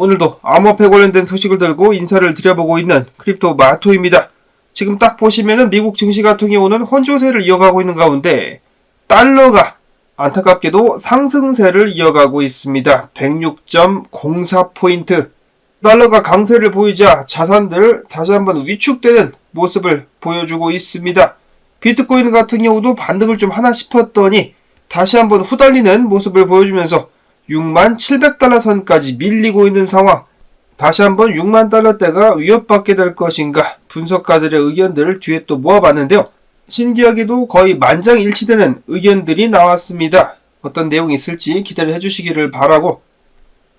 오늘도 암호화폐 관련된 소식을 들고 인사를 드려보고 있는 크립토 마토입니다. 지금 딱 보시면은 미국 증시 같은 경우는 혼조세를 이어가고 있는 가운데 달러가 안타깝게도 상승세를 이어가고 있습니다. 106.04포인트. 달러가 강세를 보이자 자산들 다시 한번 위축되는 모습을 보여주고 있습니다. 비트코인 같은 경우도 반등을 좀 하나 싶었더니 다시 한번 후달리는 모습을 보여주면서 6만 700달러 선까지 밀리고 있는 상황. 다시 한번 6만 달러대가 위협받게 될 것인가 분석가들의 의견들을 뒤에 또 모아봤는데요. 신기하게도 거의 만장일치되는 의견들이 나왔습니다. 어떤 내용이 있을지 기대를 해주시기를 바라고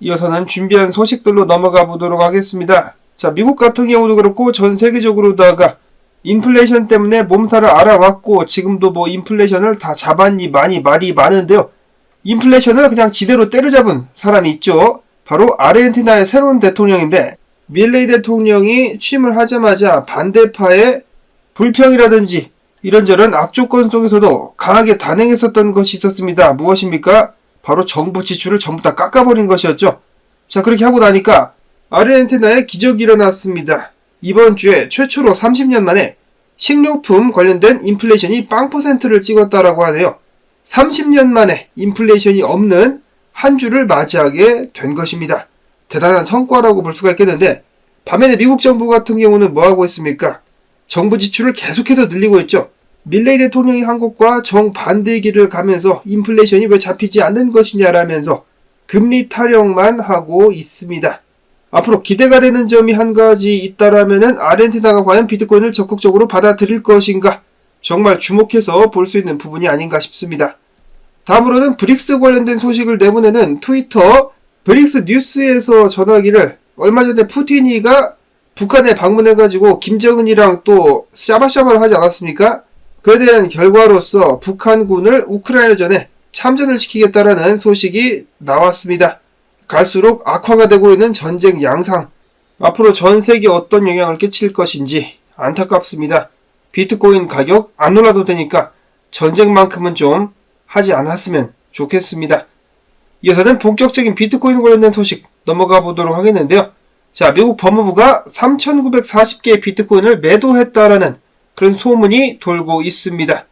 이어서는 준비한 소식들로 넘어가 보도록 하겠습니다. 자, 미국 같은 경우도 그렇고 전 세계적으로다가 인플레이션 때문에 몸살을 알아왔고 지금도 뭐 인플레이션을 다 잡았니 많이 말이 많은데요. 인플레이션을 그냥 지대로 때려잡은 사람이 있죠. 바로 아르헨티나의 새로운 대통령인데 밀레이 대통령이 취임을 하자마자 반대파의 불평이라든지 이런저런 악조건 속에서도 강하게 단행했었던 것이 있었습니다. 무엇입니까? 바로 정부 지출을 전부 다 깎아버린 것이었죠. 자, 그렇게 하고 나니까 아르헨티나에 기적이 일어났습니다. 이번 주에 최초로 30년 만에 식료품 관련된 인플레이션이 빵 퍼센트를 찍었다라고 하네요. 30년 만에 인플레이션이 없는 한 주를 맞이하게 된 것입니다. 대단한 성과라고 볼 수가 있겠는데 반면에 미국 정부 같은 경우는 뭐 하고 있습니까? 정부 지출을 계속해서 늘리고 있죠. 밀레이 대통령이 한 것과 정반대의 길을 가면서 인플레이션이 왜 잡히지 않는 것이냐라면서 금리 타령만 하고 있습니다. 앞으로 기대가 되는 점이 한 가지 있다라면은 아르헨티나가 과연 비트코인을 적극적으로 받아들일 것인가 정말 주목해서 볼 수 있는 부분이 아닌가 싶습니다. 다음으로는 브릭스 관련된 소식을 내보내는 트위터 브릭스 뉴스에서 전하기를 얼마 전에 푸틴이가 북한에 방문해가지고 김정은이랑 또 샤바샤바를 하지 않았습니까? 그에 대한 결과로서 북한군을 우크라이나전에 참전을 시키겠다라는 소식이 나왔습니다. 갈수록 악화가 되고 있는 전쟁 양상. 앞으로 전 세계에 어떤 영향을 끼칠 것인지 안타깝습니다. 비트코인 가격 안 올라도 되니까 전쟁만큼은 좀 하지 않았으면 좋겠습니다. 이어서는 본격적인 비트코인 관련된 소식 넘어가 보도록 하겠는데요. 자, 미국 법무부가 3,940개의 비트코인을 매도했다라는 그런 소문이 돌고 있습니다.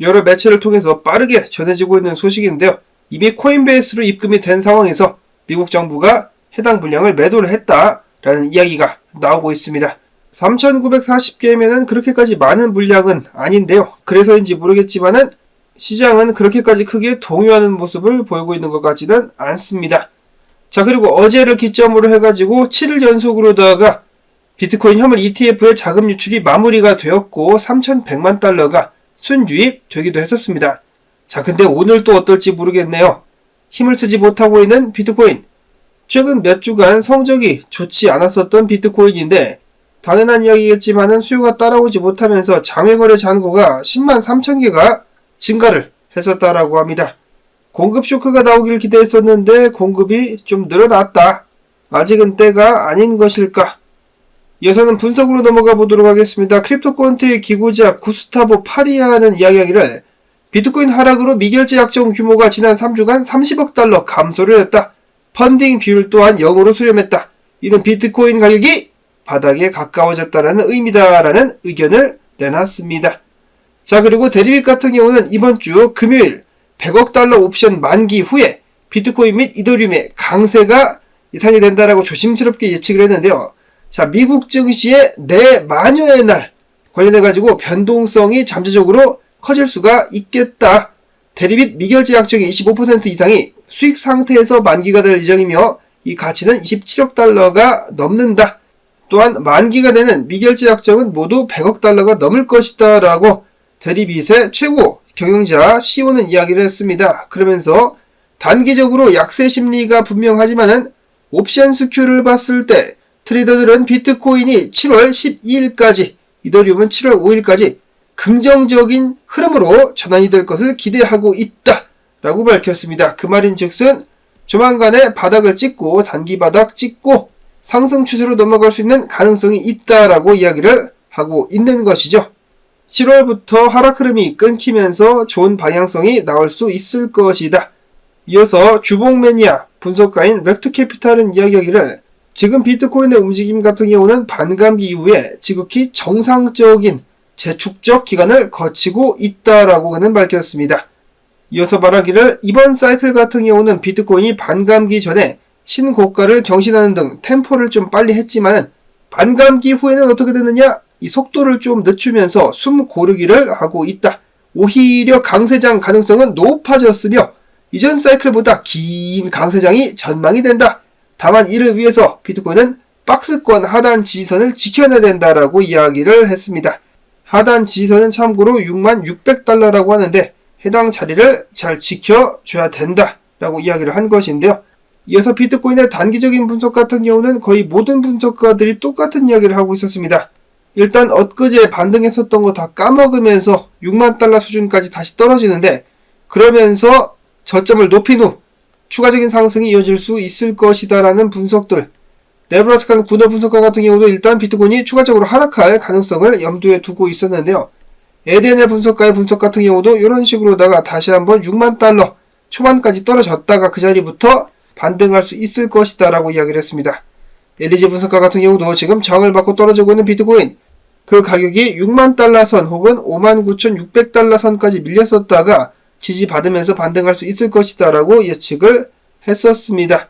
여러 매체를 통해서 빠르게 전해지고 있는 소식인데요. 이미 코인베이스로 입금이 된 상황에서 미국 정부가 해당 분량을 매도를 했다라는 이야기가 나오고 있습니다. 3,940개면은 그렇게까지 많은 물량은 아닌데요. 그래서인지 모르겠지만은 시장은 그렇게까지 크게 동요하는 모습을 보이고 있는 것 같지는 않습니다. 자, 그리고 어제를 기점으로 해가지고 7일 연속으로다가 비트코인 현물 ETF의 자금 유출이 마무리가 되었고 3,100만 달러가 순유입 되기도 했었습니다. 자, 근데 오늘 또 어떨지 모르겠네요. 힘을 쓰지 못하고 있는 비트코인. 최근 몇 주간 성적이 좋지 않았었던 비트코인인데 당연한 이야기겠지만은 수요가 따라오지 못하면서 장외거래 잔고가 10만 3천 개가 증가를 했었다라고 합니다. 공급 쇼크가 나오길 기대했었는데 공급이 좀 늘어났다. 아직은 때가 아닌 것일까? 이어서는 분석으로 넘어가 보도록 하겠습니다. 크립토 콘트의 기고자 구스타보 파리아는 이야기하기를 비트코인 하락으로 미결제 약정 규모가 지난 3주간 30억 달러 감소를 했다. 펀딩 비율 또한 0으로 수렴했다. 이는 비트코인 가격이 바닥에 가까워졌다는 의미다라는 의견을 내놨습니다. 자, 그리고 대리빗 같은 경우는 이번 주 금요일 100억 달러 옵션 만기 후에 비트코인 및 이더리움의 강세가 예상이 된다라고 조심스럽게 예측을 했는데요. 자, 미국 증시의 내 마녀의 날 관련해가지고 변동성이 잠재적으로 커질 수가 있겠다. 대리빗 미결제 약정의 25% 이상이 수익 상태에서 만기가 될 예정이며 이 가치는 27억 달러가 넘는다. 또한 만기가 되는 미결제 약정은 모두 100억 달러가 넘을 것이다 라고 대리빗의 최고 경영자 CEO는 이야기를 했습니다. 그러면서 단기적으로 약세 심리가 분명하지만은 옵션 스큐를 봤을 때 트레이더들은 비트코인이 7월 12일까지 이더리움은 7월 5일까지 긍정적인 흐름으로 전환이 될 것을 기대하고 있다. 라고 밝혔습니다. 그 말인 즉슨 조만간에 바닥을 찍고 단기 바닥 찍고 상승 추세로 넘어갈 수 있는 가능성이 있다라고 이야기를 하고 있는 것이죠. 7월부터 하락 흐름이 끊기면서 좋은 방향성이 나올 수 있을 것이다. 이어서 주봉 매니아 분석가인 렉트캐피탈은 이야기하기를 지금 비트코인의 움직임 같은 경우는 반감기 이후에 지극히 정상적인 재축적 기간을 거치고 있다라고 그는 밝혔습니다. 이어서 말하기를 이번 사이클 같은 경우는 비트코인이 반감기 전에 신고가를 경신하는 등 템포를 좀 빨리 했지만 반감기 후에는 어떻게 되느냐? 이 속도를 좀 늦추면서 숨 고르기를 하고 있다. 오히려 강세장 가능성은 높아졌으며 이전 사이클보다 긴 강세장이 전망이 된다. 다만 이를 위해서 비트코인은 박스권 하단 지지선을 지켜내야 된다라고 이야기를 했습니다. 하단 지지선은 참고로 6만 600달러라고 하는데 해당 자리를 잘 지켜줘야 된다라고 이야기를 한 것인데요. 이어서 비트코인의 단기적인 분석 같은 경우는 거의 모든 분석가들이 똑같은 이야기를 하고 있었습니다. 일단 엊그제 반등했었던 거 다 까먹으면서 6만 달러 수준까지 다시 떨어지는데 그러면서 저점을 높인 후 추가적인 상승이 이어질 수 있을 것이다라는 분석들. 네브라스카 군어 분석가 같은 경우도 일단 비트코인이 추가적으로 하락할 가능성을 염두에 두고 있었는데요. 에덴의 분석가의 분석 같은 경우도 이런 식으로다가 다시 한번 6만 달러 초반까지 떨어졌다가 그 자리부터 반등할 수 있을 것이다 라고 이야기를 했습니다. 엘리지 분석가 같은 경우도 지금 저항을 받고 떨어지고 있는 비트코인 그 가격이 6만 달러 선 혹은 5만 9,600달러 선까지 밀렸었다가 지지받으면서 반등할 수 있을 것이다 라고 예측을 했었습니다.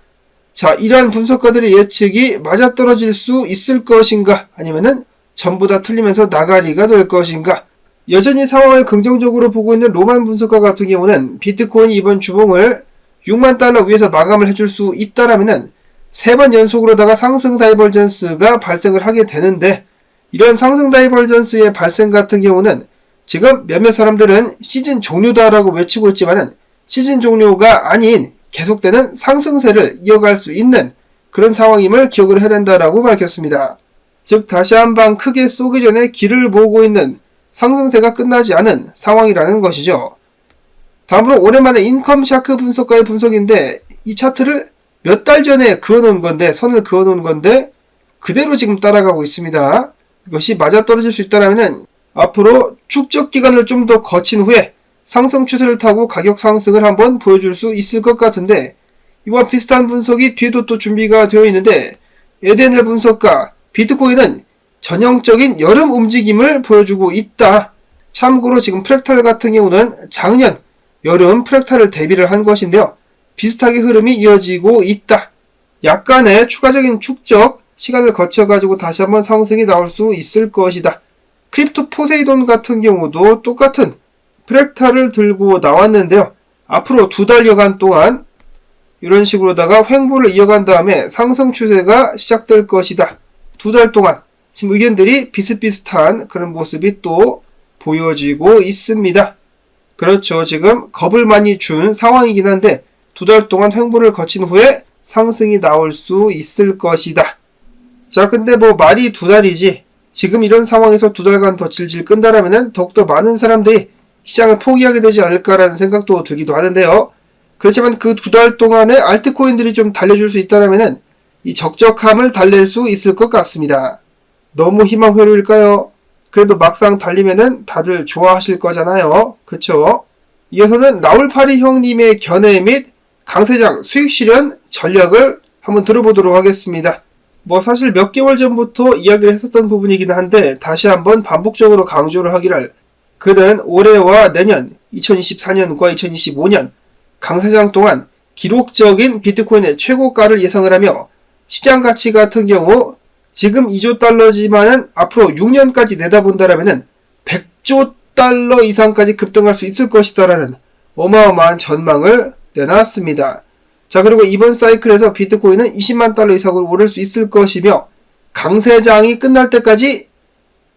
자, 이러한 분석가들의 예측이 맞아떨어질 수 있을 것인가 아니면은 전부 다 틀리면서 나가리가 될 것인가 여전히 상황을 긍정적으로 보고 있는 로만 분석가 같은 경우는 비트코인이 이번 주봉을 6만 달러 위에서 마감을 해줄 수 있다라면은 세 번 연속으로다가 상승 다이버전스가 발생을 하게 되는데 이런 상승 다이버전스의 발생 같은 경우는 지금 몇몇 사람들은 시즌 종료다라고 외치고 있지만은 시즌 종료가 아닌 계속되는 상승세를 이어갈 수 있는 그런 상황임을 기억을 해야 된다라고 밝혔습니다. 즉 다시 한 방 크게 쏘기 전에 길을 보고 있는 상승세가 끝나지 않은 상황이라는 것이죠. 다음으로 오랜만에 인컴 샤크 분석가의 분석인데 이 차트를 몇 달 전에 그어놓은 건데 선을 그어놓은 건데 그대로 지금 따라가고 있습니다. 이것이 맞아떨어질 수 있다면 앞으로 축적 기간을 좀 더 거친 후에 상승 추세를 타고 가격 상승을 한번 보여줄 수 있을 것 같은데 이와 비슷한 분석이 뒤에도 또 준비가 되어 있는데 에덴을 분석가 비트코인은 전형적인 여름 움직임을 보여주고 있다. 참고로 지금 프랙탈 같은 경우는 작년 여름 프랙탈을 대비를 한 것인데요. 비슷하게 흐름이 이어지고 있다. 약간의 추가적인 축적 시간을 거쳐가지고 다시 한번 상승이 나올 수 있을 것이다. 크립토 포세이돈 같은 경우도 똑같은 프랙탈을 들고 나왔는데요. 앞으로 두 달여간 동안 이런 식으로다가 횡보를 이어간 다음에 상승 추세가 시작될 것이다. 두 달 동안 지금 의견들이 비슷비슷한 그런 모습이 또 보여지고 있습니다. 그렇죠. 지금 겁을 많이 준 상황이긴 한데 두 달 동안 횡보를 거친 후에 상승이 나올 수 있을 것이다. 자, 근데 뭐 말이 두 달이지. 지금 이런 상황에서 두 달간 더 질질 끈다라면 더욱더 많은 사람들이 시장을 포기하게 되지 않을까라는 생각도 들기도 하는데요. 그렇지만 그 두 달 동안에 알트코인들이 좀 달려줄 수 있다라면 이 적적함을 달랠 수 있을 것 같습니다. 너무 희망회로일까요? 그래도 막상 달리면은 다들 좋아하실 거잖아요. 그쵸? 이어서는 나울파리 형님의 견해 및 강세장 수익 실현 전략을 한번 들어보도록 하겠습니다. 뭐 사실 몇 개월 전부터 이야기를 했었던 부분이긴 한데 다시 한번 반복적으로 강조를 하기를 그는 올해와 내년 2024년과 2025년 강세장 동안 기록적인 비트코인의 최고가를 예상을 하며 시장 가치 같은 경우 지금 2조 달러지만은 앞으로 6년까지 내다본다라면은 100조 달러 이상까지 급등할 수 있을 것이다라는 어마어마한 전망을 내놨습니다. 자, 그리고 이번 사이클에서 비트코인은 20만 달러 이상으로 오를 수 있을 것이며 강세장이 끝날 때까지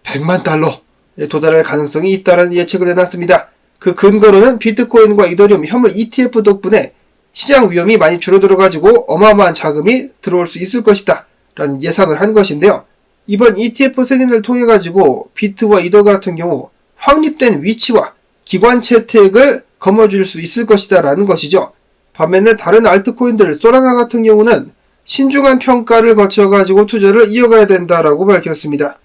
100만 달러에 도달할 가능성이 있다는 예측을 내놨습니다. 그 근거로는 비트코인과 이더리움 현물 ETF 덕분에 시장 위험이 많이 줄어들어 가지고 어마어마한 자금이 들어올 수 있을 것이다. 라는 예상을 한 것인데요. 이번 ETF 승인을 통해 가지고 비트와 이더 같은 경우 확립된 위치와 기관 채택을 거머쥘 수 있을 것이다 라는 것이죠. 반면에 다른 알트코인들 소라나 같은 경우는 신중한 평가를 거쳐 가지고 투자를 이어가야 된다라고 밝혔습니다.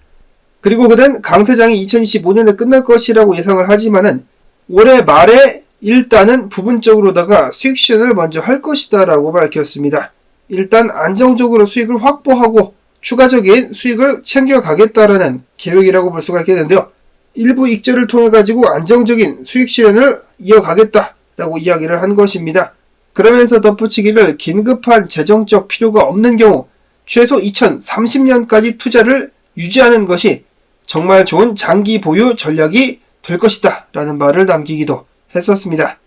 그리고 그는 강세장이 2025년에 끝날 것이라고 예상을 하지만은 올해 말에 일단은 부분적으로다가 수익 실현을 먼저 할 것이다라고 밝혔습니다. 일단 안정적으로 수익을 확보하고 추가적인 수익을 챙겨가겠다라는 계획이라고 볼 수가 있겠는데요. 일부 익절을 통해 가지고 안정적인 수익 실현을 이어가겠다라고 이야기를 한 것입니다. 그러면서 덧붙이기를 긴급한 재정적 필요가 없는 경우 최소 2030년까지 투자를 유지하는 것이 정말 좋은 장기 보유 전략이 될 것이다 라는 말을 남기기도 했었습니다.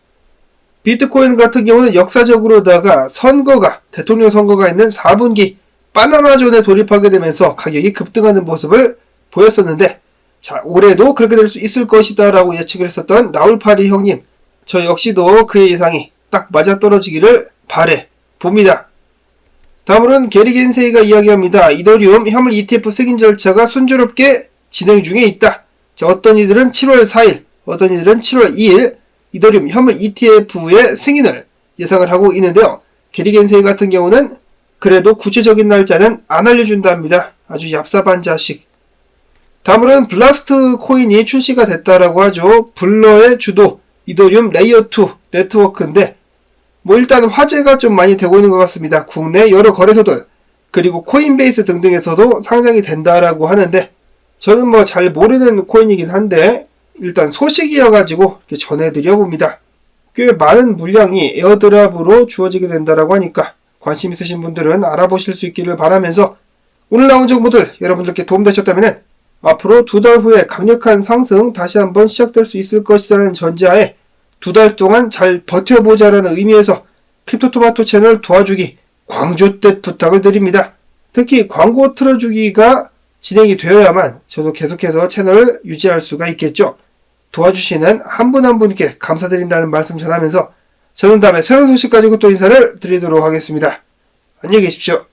비트코인 같은 경우는 역사적으로다가 선거가 대통령 선거가 있는 4분기 바나나존에 돌입하게 되면서 가격이 급등하는 모습을 보였었는데 자 올해도 그렇게 될 수 있을 것이다 라고 예측을 했었던 나울파리 형님 저 역시도 그의 예상이 딱 맞아떨어지기를 바래 봅니다. 다음으로는 게리 겐세이가 이야기합니다. 이더리움 화물 ETF 승인 절차가 순조롭게 진행 중에 있다. 자, 어떤 이들은 7월 4일, 어떤 이들은 7월 2일 이더리움 화물 ETF의 승인을 예상을 하고 있는데요. 게리 겐세이 같은 경우는 그래도 구체적인 날짜는 안 알려준답니다. 아주 얍삽한 자식. 다음으로는 블라스트 코인이 출시가 됐다라고 하죠. 블러의 주도 이더리움 레이어2 네트워크인데 뭐 일단 화제가 좀 많이 되고 있는 것 같습니다. 국내 여러 거래소들 그리고 코인베이스 등등에서도 상장이 된다라고 하는데 저는 뭐 잘 모르는 코인이긴 한데 일단 소식이어가지고 전해드려 봅니다. 꽤 많은 물량이 에어드랍으로 주어지게 된다라고 하니까 관심 있으신 분들은 알아보실 수 있기를 바라면서 오늘 나온 정보들 여러분들께 도움되셨다면 앞으로 두 달 후에 강력한 상승 다시 한번 시작될 수 있을 것이라는 전제하에 두 달 동안 잘 버텨보자라는 의미에서 크립토토마토 채널 도와주기 광주뜻 부탁을 드립니다. 특히 광고 틀어주기가 진행이 되어야만 저도 계속해서 채널을 유지할 수가 있겠죠. 도와주시는 한 분 한 분께 감사드린다는 말씀 전하면서 저는 다음에 새로운 소식 가지고 또 인사를 드리도록 하겠습니다. 안녕히 계십시오.